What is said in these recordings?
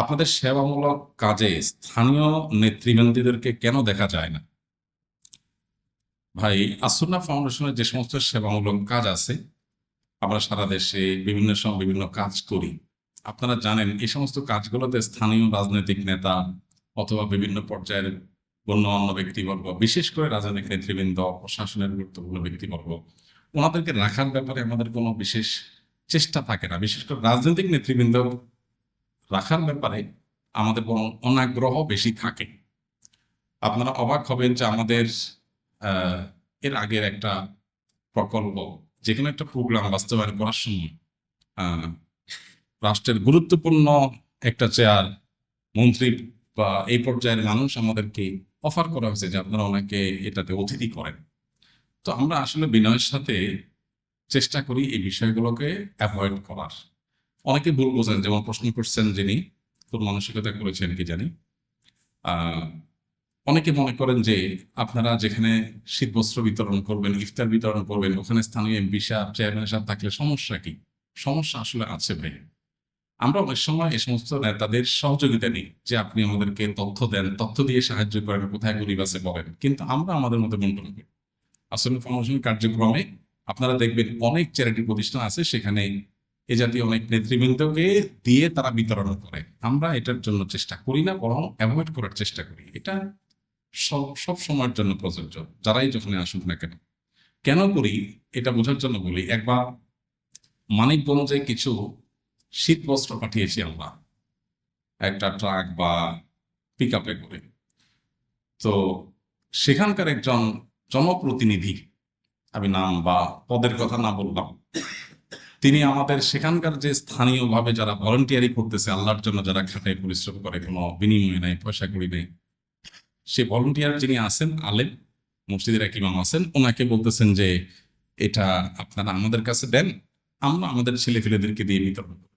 আপনাদের সেবামূলক কাজে স্থানীয় নেতৃবৃন্দদেরকে কেন দেখা যায় না? ভাই, আসুন্না ফাউন্ডেশনের যে সমস্ত সেবামূলক কাজ আছে, আমরা সারা দেশে বিভিন্ন সময় বিভিন্ন কাজ করি। আপনারা জানেন, এই সমস্ত কাজগুলোতে স্থানীয় রাজনৈতিক নেতা অথবা বিভিন্ন পর্যায়ের গণ্যমান্য ব্যক্তিবর্গ, বিশেষ করে রাজনৈতিক নেতৃবৃন্দ, প্রশাসনের গুরুত্বপূর্ণ ব্যক্তিবর্গ, ওনাদেরকে রাখার ব্যাপারে আমাদের কোনো বিশেষ চেষ্টা থাকে না। বিশেষ করে রাজনৈতিক নেতৃবৃন্দ রাখার ব্যাপারে আমাদের বরং অনাগ্রহ বেশি থাকে। আপনারা অবাক হবেন যে আমাদের এর আগের একটা প্রকল্প যে কোনো একটা প্রোগ্রাম বাস্তবায়ন করার সময় রাষ্ট্রের গুরুত্বপূর্ণ একটা চেয়ার মন্ত্রী বা এই পর্যায়ের মানুষ আমাদেরকে অফার করা হয়েছে যে আপনারা ওনাকে এটাতে অতিথি করেন। তো আমরা আসলে বিনয়ের সাথে চেষ্টা করি এই বিষয়গুলোকে অ্যাভয়েড করার। অনেকে ভুল বোঝেন, যেমন প্রশ্ন করছেন যিনি কোন মানসিকতা করেছেন, কি জানি। অনেকে মনে করেন যে আপনারা যেখানে শীতবস্ত্র বিতরণ করবেন, ইফতার বিতরণ করবেন, ওখানে স্থানীয় এমপি সাহেব, চেয়ারম্যান সাহেব থাকলে সমস্যা কি? সমস্যা আসলে আছে ভাই। আমরা অনেক সময় এই সমস্ত নেতাদের সহযোগিতা নিই, যে আপনি আমাদেরকে তথ্য দেন, তথ্য দিয়ে সাহায্য করেন, কোথায় গরিব আছে বলেন। কিন্তু আমরা আমাদের মতো বন্টন করি। আসলে ফাউন্ডেশন কার্যক্রমে আপনারা দেখবেন অনেক চ্যারিটি প্রতিষ্ঠান আছে, সেখানে এ জাতীয় অনেক নেতৃবৃন্দকে দিয়ে তারা বিতরণ করে। আমরা এটার জন্য চেষ্টা করি না, বরং অ্যাভয়েড করার চেষ্টা করি। এটা সব সব সময়ের জন্য প্রযোজ্য। যারাই যখন আসুক না কেন। কেন করি? এটা বোঝার জন্য বলি, একবার মানিকগঞ্জে কিছু শীত বস্ত্র পাঠিয়েছি আমরা। একটা ট্রাক বা পিক আপে করে। তো সেখানকার একজন জনপ্রতিনিধি, আমি নাম বা পদের কথা না বললাম তিনি আমাদের সেখানকার যে স্থানীয়ভাবে যারা ভলেন্টিয়ারি করতেছে, আল্লাহর জন্য যারা খাটায় পরিশ্রম করে, কোনো বিনিময় নাই পয়সা করি নেই সে ভলেন্টিয়ার যিনি আছেন, আলেম, মসজিদের এক ইমাম আছেন, ওনাকে বলতেছেন যে, এটা আপনারা আমাদের কাছে দেন, আমরা আমাদের ছেলে ফেলেদেরকে দিয়ে বিতরণ করব।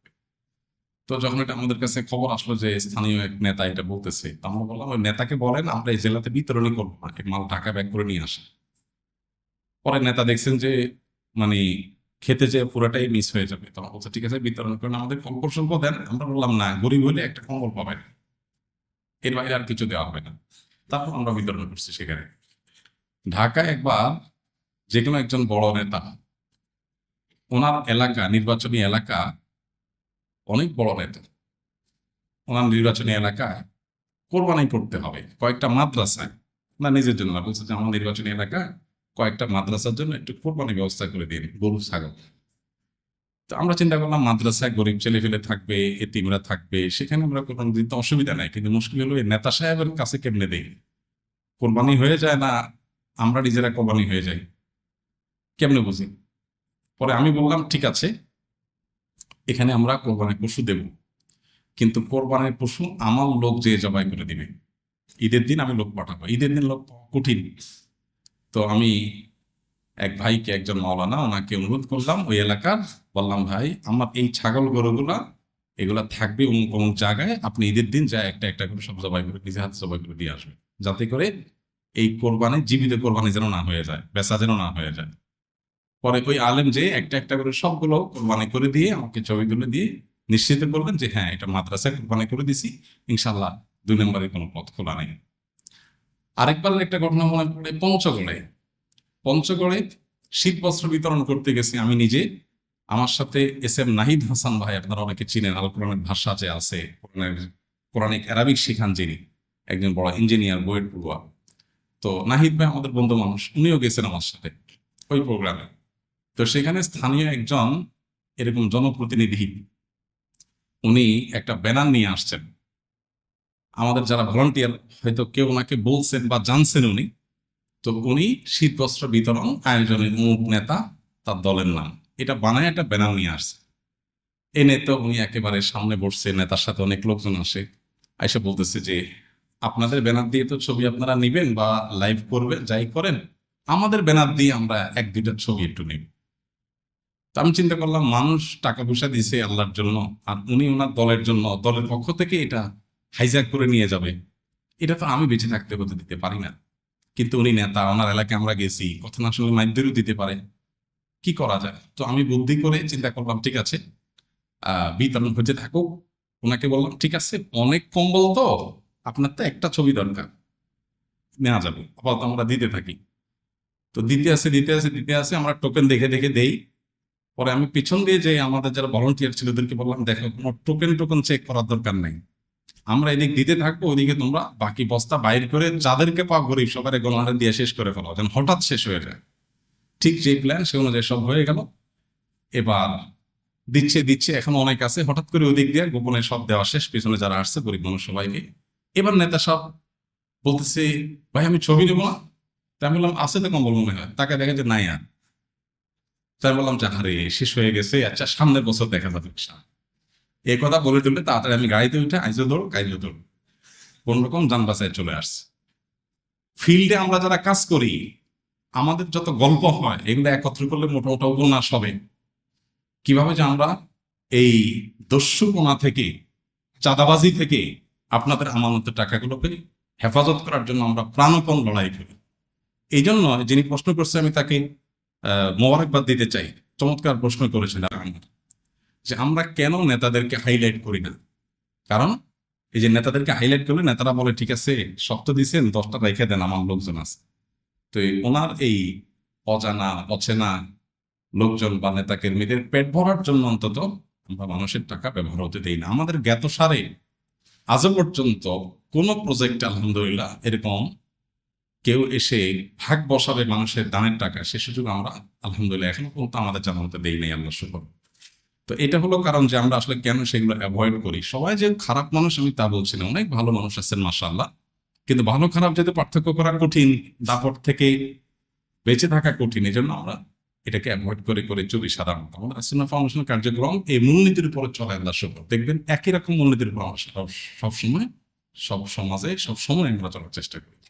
তো যখন এটা আমাদের কাছে খবর আসলো যে স্থানীয় এক নেতা এটা বলতেছে, তো আমরা বললাম, ওই নেতাকে বলেন, আমরা এই জেলাতে বিতরণই করব না মাল ঢাকা ব্যাগ করে নিয়ে আসে পরে নেতা দেখছেন যে মানে খেতে যে পুরোটাই মিস হয়ে যাবে তখন বলছে, ঠিক আছে, বিতরণ করেন। আমাদের কম্বল স্বল্প দেন, আমরা বললাম, না, গরিব হলে একটা কম্বল পাবেন। এর বাইরে আর কিছু দেওয়া হবে না। তারপর আমরা বিতরণ করছি সেখানে। ঢাকায় একবার যে কোনো একজন বড় নেতা, ওনার এলাকা, নির্বাচনী এলাকা অনেক বড় নেতা, ওনার নির্বাচনী এলাকায় কোরবানি করতে হবে। কয়েকটা মাদ্রাসায়, না, নিজের জন্য না, বলছে যে আমার নির্বাচনী এলাকায় কয়েকটা মাদ্রাসার জন্য একটু কোরবানি ব্যবস্থা করে দিন, গরু, ছাগল। তো আমরা চিন্তা করলাম, মাদ্রাসায় গরিব ছেলে ফেলে থাকবে, এতিমরা থাকবে, সেখানে আমরা কোরবানি দিতে অসুবিধা নাই। কিন্তু মুশকিল হলো এই নেতা সাহেবের কাছে কেমনে দেই? কোরবানি হয়ে যায় না, আমরা নিজেরা কোরবানি হয়ে যাই। কেমনে বুঝি? পরে আমি বললাম, ঠিক আছে, এখানে আমরা কোরবানির পশু দেব। কিন্তু কোরবানির পশু আমার লোক যে জবাই করে দিবে। ঈদের দিন আমি লোক পাঠাবো। ঈদের দিন লোক কঠিন। তো আমি এক ভাইকে, একজন মাওলানা, ওনাকে অনুরোধ করলাম, ওই এলাকার বললাম, ভাই, আমার এই ছাগল গরুগুলা, এগুলা থাকবে অমুক অমুক জায়গায়, আপনি ঈদের দিন যা একটা একটা করে সব জবাই করে, নিজে হাতে জবাই করে দিয়ে আসবে যাতে করে এই কোরবানি, জীবিত কোরবানি যেন না হয়ে যায়, বেচা যেন না হয়ে যায়। পরে ওই আলেম যে একটা একটা করে সবগুলো কোরবানি করে দিয়ে, আমাকে ছবি তুলে দিয়ে নিশ্চিত করলেন যে হ্যাঁ এটা মাদ্রাসায় কোরবানি করে দিছি, ইনশাল্লাহ দুই নম্বরে কোনো পথ খোলা নেই। আরেকবার একটা ঘটনা মনে পড়ে, পঞ্চগড়ে। পঞ্চগড়ে শীত বস্ত্র বিতরণ করতে গেছি আমি নিজে। আমার সাথে এস এম নাহিদ হাসান ভাই, আপনারা অনেকে চিনেন, আল কোরআনের ভাষা যে আছে কোরআনিক অ্যারাবিক শিখান যিনি, একজন বড় ইঞ্জিনিয়ার, বইয়ের পড়ুয়া। তো নাহিদ ভাই আমাদের বন্ধু মানুষ, উনিও গেছেন আমার সাথে ওই প্রোগ্রামে। তো সেখানে স্থানীয় একজন এরকম জনপ্রতিনিধি, উনি একটা ব্যানার নিয়ে আসছেন। আমাদের যারা ভলান্টিয়ার হয়তো কেউ ওনাকে বলছেন বা জানছেন উনি, তো উনি শীত বস্ত্র বিতরণ আয়োজনের অমুক নেতা তার দলের নাম। এটা বানায় একটা ব্যানার নিয়ে আসছে। এনে তো উনি একেবারে সামনে বসছে, নেতার সাথে অনেক লোকজন আসে এসে বলতেছে যে, আপনাদের ব্যানার দিয়ে তো ছবি আপনারা নিবেন বা লাইভ করবেন, যাই করেন, আমাদের ব্যানার দিয়ে আমরা এক, দুইটা ছবি একটু নিব। তো আমি চিন্তা করলাম, মানুষ টাকা পয়সা দিছে আল্লাহর জন্য, আর উনি ওনার দলের জন্য, দলের পক্ষ থেকে এটা হাইজ্যাক করে নিয়ে যাবে। এটা তো আমি বেঁচে থাকতে হতে দিতে পারি না। কিন্তু উনি নেতা, ওনার এলাকায় আমরা গেছি, কথা না শুনলে মাইদেরও দিতে পারে। কি করা যায়? তো আমি বুদ্ধি করে চিন্তা করলাম, ঠিক আছে বিতরণ হতে থাকুক। ওনাকে বললাম, ঠিক আছে, অনেক কম্বল তো, আপনার তো একটা ছবি দরকার। নেওয়া যাবে, আপাতত আমরা দিতে থাকি। তো দিতে আসে দিতে আসে দিতে আসে, আমরা টোকেন দেখে দেখে দেই। পরে আমি পিছন দিয়ে যে আমাদের যারা ভলান্টিয়ার ছিল, ওদেরকে বললাম, দেখো, কোনো টোকেন টোকেন চেক করার দরকার নাই। আমরা এদিক দিতে থাকব, ওদিকে তোমরা বাকি বস্তা বাইর করে যাদেরকে পাওয়া গরিব সবাই গণহারে দিয়ে শেষ করে ফেলো, যেন হঠাৎ শেষ হয়ে যায়। ঠিক যে প্ল্যান সে অনুযায়ী সব হয়ে গেল। এবার দিচ্ছে দিচ্ছে, এখন অনেক আছে। হঠাৎ করে ওদিক দিয়ে গোপনে সব দেওয়া শেষ, পিছনে যারা আসছে, গরিব মানুষ সবাইকে। এবার নেতা সব বলতেছে, ভাই, আমি ছবি নেব না? তাই আমি বললাম, আছে তো কম্বল মনে হয়। তাকে দেখে যে, নাই আর। তাই বললাম যে, আরে, শেষ হয়ে গেছে। আচ্ছা সামনের বছর দেখা যাবে এই কথা বলে তুললে তাড়াতাড়ি আমি গাড়িতে উঠে আইজো দৌড় গাইজো দৌড়। কোন রকম যান বাসায় চলে আসছে। ফিল্ডে আমরা যারা কাজ করি, আমাদের যত গল্প হয়, এগুলো একত্র করলে মোটা মোটা উপন্যাস হবে কীভাবে যে আমরা এই দস্যুপনা থেকে, চাঁদাবাজি থেকে আপনাদের আমানতের টাকাগুলোকে হেফাজত করার জন্য আমরা প্রাণপণ লড়াই করি। এই জন্য যিনি প্রশ্ন করছে, আমি তাকে মোবারকবাদ দিতে চাই। চমৎকার প্রশ্ন আমার যে আমরা কেন নেতাদেরকে হাইলাইট করি না? কারণ এই যে নেতাদেরকে হাইলাইট করলে নেতারা বলে, ঠিক আছে, শক্ত দিছেন দশটা রেখে দেন, আমার লোকজন আছে। তো ওনার এই অজানা, অচেনা লোকজন বা নেতা কর্মীদের পেট ভরার জন্য অন্তত আমরা মানুষের টাকা ব্যবহার হতে দেই না। আমাদের জ্ঞাত সারে আজও পর্যন্ত কোন প্রজেক্ট আলহামদুলিল্লাহ, এরকম কেউ এসে ভাগ বসাবে মানুষের দানের টাকা, সে সুযোগ আমরা, আলহামদুলিল্লাহ, এখনও পর্যন্ত আমাদের জানার মতো দেই নাই আল্লাহ শুকর। তো এটা হলো কারণ যে আমরা আসলে কেন সেগুলো অ্যাভয়েড করি। সবাই যে খারাপ মানুষ, আমি তা বলছি না। অনেক ভালো মানুষ আছেন মাসাল্লাহ কিন্তু ভালো, খারাপ যেহেতু পার্থক্য করা কঠিন, দাপট থেকে বেঁচে থাকা কঠিন এই জন্য আমরা এটাকে অ্যাভয়েড করে করে চলি সাধারণত। আমাদের আসিনা ফাউন্ডেশন কার্যক্রম এই মূলনীতির উপরে চলে আল্লাহ দেখবেন একই রকম মূলনীতির উপর সব- সবসময়, সব সমাজে, সব সময় আমরা চলার চেষ্টা করি।